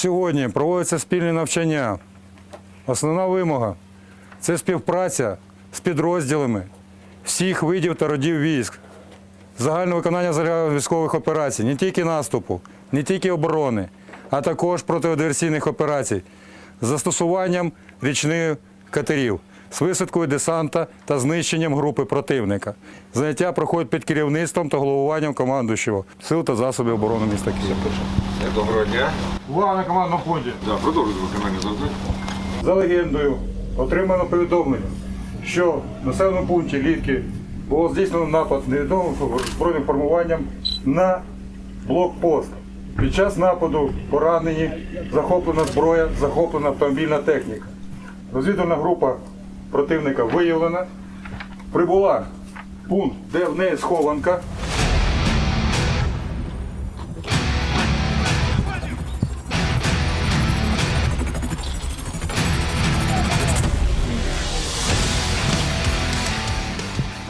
Сьогодні проводяться спільні навчання. Основна вимога це співпраця з підрозділами всіх видів та родів військ, загальне виконання загальних військових операцій, не тільки наступу, не тільки оборони, а також протидиверсійних операцій з застосуванням річних катерів, з висадкою десанта та знищенням групи противника. Заняття проходять під керівництвом та головуванням командуючого сил та засобів оборони міста Києва. Доброго дня. Увага на командному пункті. Да, продовжуйте виконання завдань. За легендою отримано повідомлення, що в населеному пункті Лівки було здійснено напад невідомим збройним формуванням на блокпост. Під час нападу поранені, захоплена зброя, захоплена автомобільна техніка. Розвідувальна група противника виявлена. Прибула пункт, де в неї схованка.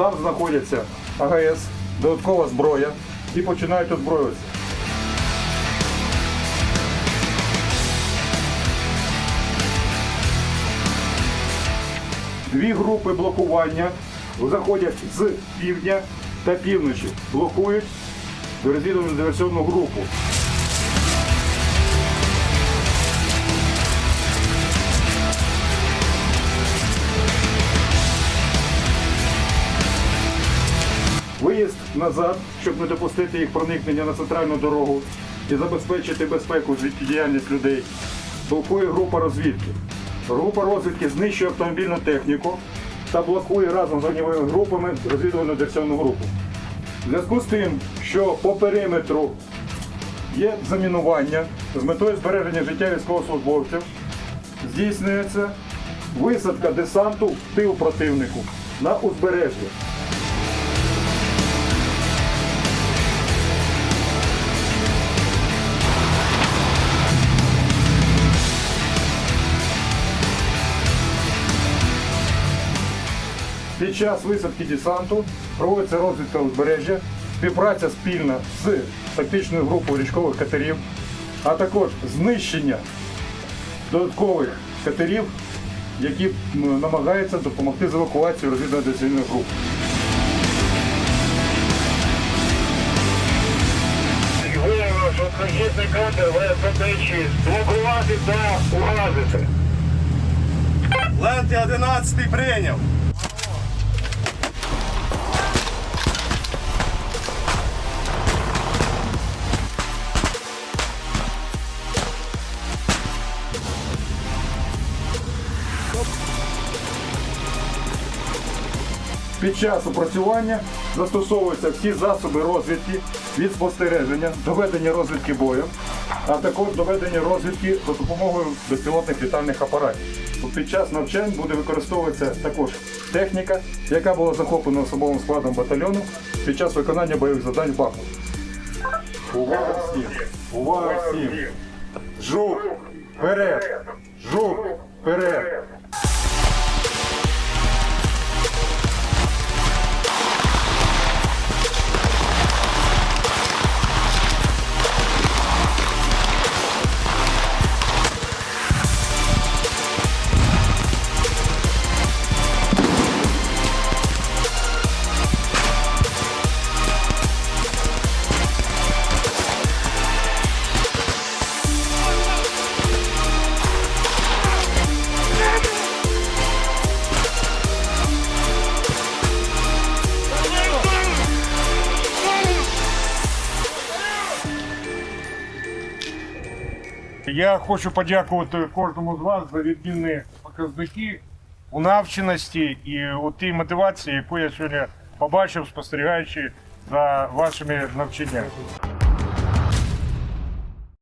Там знаходяться АГС, додаткова зброя і починають озброюватися. Дві групи блокування заходять з півдня та півночі, блокують розвідувальну диверсіонну групу. Виїзд назад, щоб не допустити їх проникнення на центральну дорогу і забезпечити безпеку життєдіяльність людей. Блокує група розвідки. Група розвідки знищує автомобільну техніку та блокує разом з вогневими групами розвідувальну диверсіонну групу. В зв'язку з тим, що по периметру є замінування з метою збереження життя військовослужбовців, здійснюється висадка десанту в тил противнику на узбережжя. Під час висадки десанту проводиться розвідка узбережжя, співпраця спільна з тактичною групою річкових катерів, а також знищення додаткових катерів, які намагаються допомогти з евакуацією розвідувально-диверсійної групи. Транзитний катер ВСП-6 блокувати та уразити. Ленти 11 прийняв. Під час опрацювання застосовуються всі засоби розвідки від спостереження, доведення розвідки бою, а також доведення розвідки за допомогою безпілотних літальних апаратів. Під час навчань буде використовуватися також техніка, яка була захоплена особовим складом батальйону під час виконання бойових завдань в Бахмуті. Увага всім! Увага всім! Жук! Вперед! Жук! Вперед! Я хочу подякувати кожному з вас за відмінні показники у навченості і у тій мотивації, яку я сьогодні побачив, спостерігаючи за вашими навчаннями.